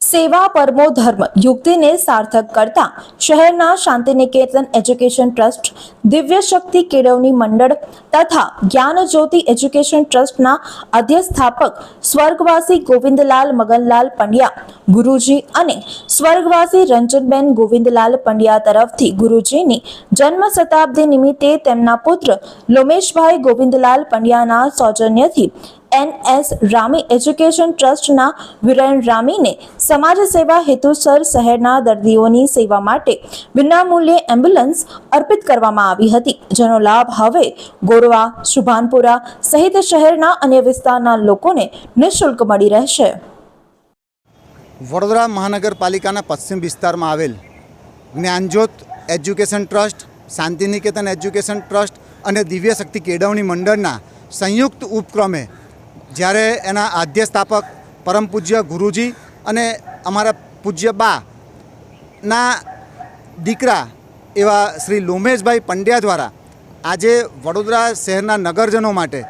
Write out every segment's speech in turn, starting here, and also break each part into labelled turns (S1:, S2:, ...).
S1: સેવા પરમો ધર્મ. યુક્તિને સાર્થક કરતા શહેરના શાંતિનિકેતન એજ્યુકેશન ટ્રસ્ટ દિવ્ય શક્તિ કેળવણી મંડળ તથા જ્ઞાન જ્યોતિ એજ્યુકેશન ટ્રસ્ટના અધ્યસ્થાપક સ્વર્ગવાસી ગોવિંદલાલ મગનલાલ પંડ્યા, ગુરુજી અને સ્વર્ગવાસી રંજનબેન ગોવિંદલાલ પંડ્યા તરફથી ગુરુજીની જન્મ શતાબ્દી નિમિત્તે તેમના પુત્ર લોમેશભાઈ ગોવિંદલાલ પંડ્યાના સૌજન્યથી એનએસ રામી એજ્યુકેશન ટ્રસ્ટના વિરેન રામીને સમાજ સેવા હેતુસર શહેરના દર્દીઓની સેવા માટે વિનામૂલ્યે એમ્બ્યુલન્સ અર્પિત કરવામાં આવી હતી, જેનો લાભ હવે ગોરવા શુભાનપુરા સહિત શહેરના અન્ય વિસ્તારના લોકોને નિઃશુલ્ક મળી રહેશે.
S2: વડોદરા મહાનગરપાલિકાના પશ્ચિમ વિસ્તારમાં આવેલ Gyanjyot education trust, Shantiniketan education trust અને દિવ્ય શક્તિ કેળવણી મંડળના સંયુક્ત ઉપક્રમે જ્યારે એના આદ્ય સ્થાપક પરમ પૂજ્ય ગુરુજી અને અમારા પૂજ્ય બા ના દીકરા એવા શ્રી લોમેશભાઈ પંડ્યા દ્વારા આજે વડોદરા શહેરના નગરજનો માટે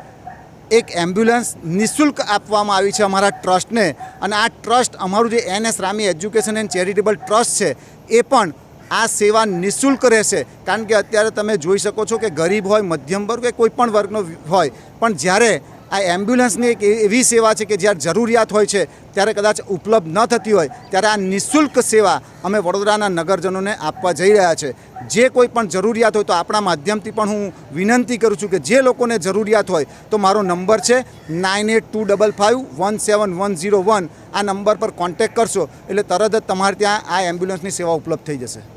S2: એક એમ્બ્યુલન્સ નિઃશુલ્ક આપવામાં આવી છે અમારા ટ્રસ્ટને. અને આ ટ્રસ્ટ અમારું જે N S Rami education and charitable trust છે, એ પણ આ સેવા નિઃશુલ્ક રહેશે. કારણ કે અત્યારે તમે જોઈ શકો છો કે ગરીબ હોય મધ્યમ વર્ગ કે કોઈ પણ વર્ગનો હોય, પણ જ્યારે આ એમ્બ્યુલન્સની એક એવી સેવા છે કે જ્યારે જરૂરિયાત હોય છે, ત્યારે કદાચ ઉપલબ્ધ ન થતી હોય, ત્યારે આ નિઃશુલ્ક સેવા અમે વડોદરાના નગરજનોને આપવા જઈ રહ્યા છે. જે કોઈ પણ જરૂરિયાત હોય તો આપણા માધ્યમથી પણ હું વિનંતી કરું છું કે જે લોકોને જરૂરિયાત હોય, તો મારો નંબર છે nine eight two double five one seven one zero one. આ નંબર પર કોન્ટેક કરશો, એટલે તરત જ તમારે ત્યાં આ એમ્બ્યુલન્સની સેવા ઉપલબ્ધ થઈ જશે.